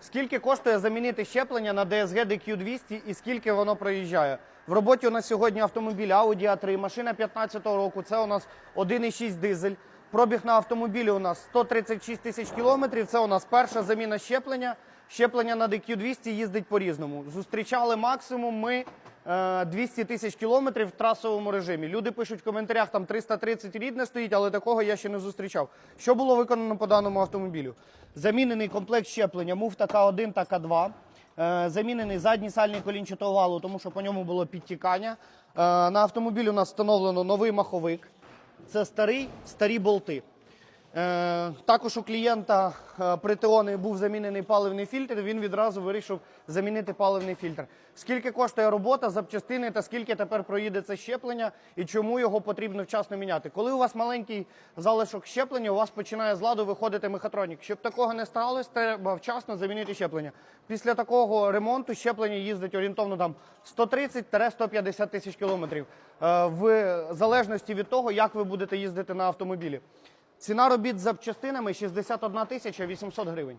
Скільки коштує замінити щеплення на DSG DQ200 і скільки воно проїжджає? В роботі у нас сьогодні автомобіль Audi A3, машина 15-го року. Це у нас 1,6 дизель. Пробіг на автомобілі у нас 136 тисяч кілометрів. Це у нас перша заміна щеплення. Щеплення на DQ200 їздить по-різному. Зустрічали максимум ми 200 тисяч кілометрів в трасовому режимі. Люди пишуть в коментарях, там 330 рідне стоїть, але такого я ще не зустрічав. Що було виконано по даному автомобілю? Замінений комплект щеплення муфта К1 та К2. Е, Замінений задній сальний колінчатого валу, тому що по ньому було підтікання. Е, На автомобілі у нас встановлено новий маховик. Це старий, старі болти. Е, також у клієнта е, при Теони був замінений паливний фільтр. Він відразу вирішив замінити паливний фільтр. Скільки коштує робота, запчастини та скільки тепер проїде це щеплення і чому його потрібно вчасно міняти? Коли у вас маленький залишок щеплення, у вас починає з ладу виходити мехатронік. Щоб такого не сталося, треба вчасно замінити щеплення. Після такого ремонту щеплення їздить орієнтовно там 130-150 тисяч кілометрів е, в залежності від того, як ви будете їздити на автомобілі. Ціна робіт з запчастинами 61 тисяча 800 гривень.